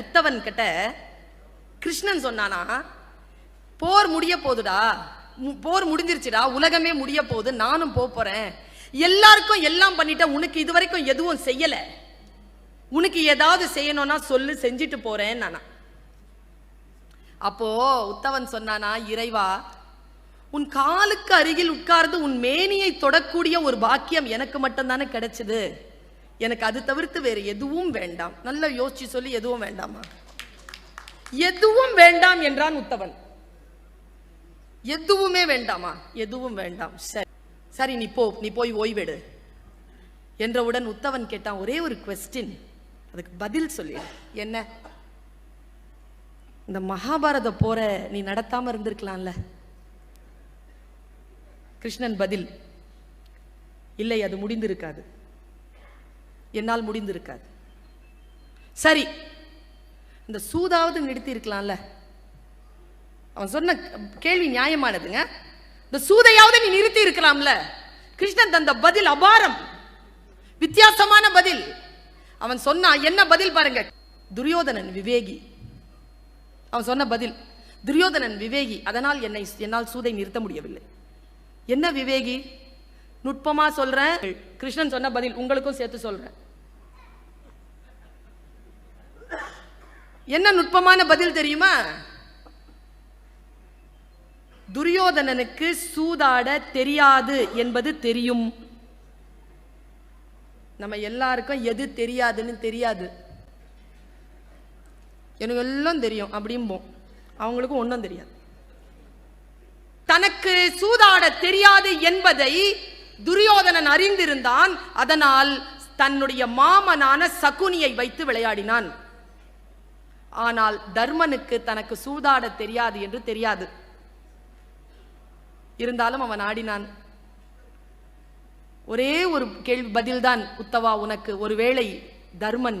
உத்தவன் கிட்ட கிருஷ்ணன் சொன்னானா போர் முடிய போகுதுடா போர் முடிஞ்சிருச்சுடா உலகமே முடிய போகுது நானும் போறேன். எல்லாருக்கும் எல்லாம் பண்ணிட்டேன் உனக்கு இது வரைக்கும் எதுவும் செய்யல. உனக்கு ஏதாவது செய்யணும்னா சொல்லு செஞ்சுட்டு போறேன் நானா. அப்போ உத்தவன் சொன்னானா இறைவா உன் காலுக்கு அருகில் உட்கார்ந்து உன் மேனியை தொடக்கூடிய ஒரு பாக்கியம் எனக்கு மட்டும்தானே கிடைச்சது. எனக்கு அது தவிர்த்து வேறு எதுவும் வேண்டாம். நல்லா யோசிச்சு சொல்லி எதுவும் வேண்டாமா? எதுவும் வேண்டாம் என்றான் உத்தவன் எதுவுமே வேண்டாமா? எதுவும் வேண்டாம். சரி. சரி நீ போ. நீ போய் ஓய்வெடு. என்றவுடன் உத்தவன் கேட்டான் ஒரே ஒரு கொஸ்டின் அதுக்கு பதில் சொல்லி. என்ன? இந்த மகாபாரத போற நீ நடத்தாம இருந்திருக்கலாம்ல. கிருஷ்ணன் பதில். இல்லை அது முடிந்திருக்காது. என்னால் முடிந்திருக்காது. சரி இந்த சூதாவது நிறுத்தி இருக்கலாம்ல. அவன் சொன்ன கேள்வி நியாயமானதுங்க. இந்த சூதையாவது நீ நிறுத்தி இருக்கலாம்ல. கிருஷ்ணன் தந்த பதில் அபாரம். வித்தியாசமான பதில். அவன் சொன்னான் என்ன பதில் பாருங்க. துரியோதனன் விவேகி. அவன் சொன்ன பதில் துரியோதனன் விவேகி அதனால் என்னை என்னால் சூதை நிறுத்த முடியவில்லை. என்ன விவேகி? நுட்பமா சொல்றேன். கிருஷ்ணன் சொன்ன பதில் உங்களுக்கும் சேர்த்து சொல்றேன். என்ன நுட்பமான பதில் தெரியுமா? துரியோதனனுக்கு சூதாட தெரியாது என்பது தெரியும். நம்ம எல்லாருக்கும் எது தெரியாதுன்னு தெரியாது. எனக்கு எல்லாம் தெரியும் அப்படிம்போம். அவங்களுக்கும் ஒன்றும் தெரியாது. தனக்கு சூதாட தெரியாது என்பதை துரியோதனன் அறிந்திருந்தான். அதனால் தன்னுடைய மாமனான சகுனியை வைத்து விளையாடினான். ஆனால் தர்மனுக்கு தனக்கு சூதாட தெரியாது என்று தெரியாது. இருந்தாலும் அவன் ஆடினான். ஒரே ஒரு கேள்வி பதில்தான் உத்தவா உனக்கு. ஒருவேளை தர்மன்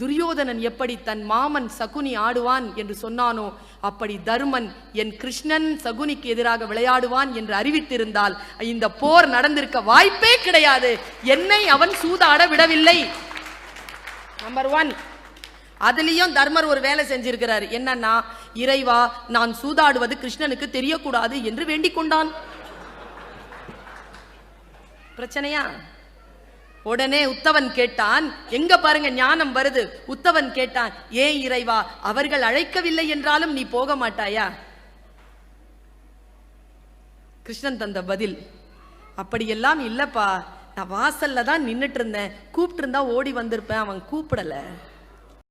துரியோதனன் எப்படி தன் மாமன் சகுனி ஆடுவான் என்று சொன்னானோ அப்படி தர்மன் என் கிருஷ்ணன் சகுனிக்கு எதிராக விளையாடுவான் என்று அறிவித்திருந்தால் இந்த போர் நடந்திருக்க வாய்ப்பே கிடையாது. என்னை அவன் சூதாட விடவில்லை. நம்பர் ஒன் அதுலயும் தர்மர் ஒரு வேலை செஞ்சிருக்கிறார். என்னன்னா இறைவா நான் சூதாடுவது கிருஷ்ணனுக்கு தெரியக்கூடாது என்று வேண்டிக் கொண்டான். பிரச்சனையா? உடனே உத்தவன் கேட்டான் எங்க பாருங்க ஞானம் வருது. உத்தவன் கேட்டான் ஏன் இறைவா அவர்கள் அழைக்கவில்லை என்றாலும் நீ போக மாட்டாயா? கிருஷ்ணன் தந்த பதில் அப்படியெல்லாம் இல்லப்பா. நான் வாசல்ல தான் நின்றுட்டு இருந்தேன். கூப்பிட்டு இருந்தா ஓடி வந்திருப்பேன். அவன் கூப்பிடல.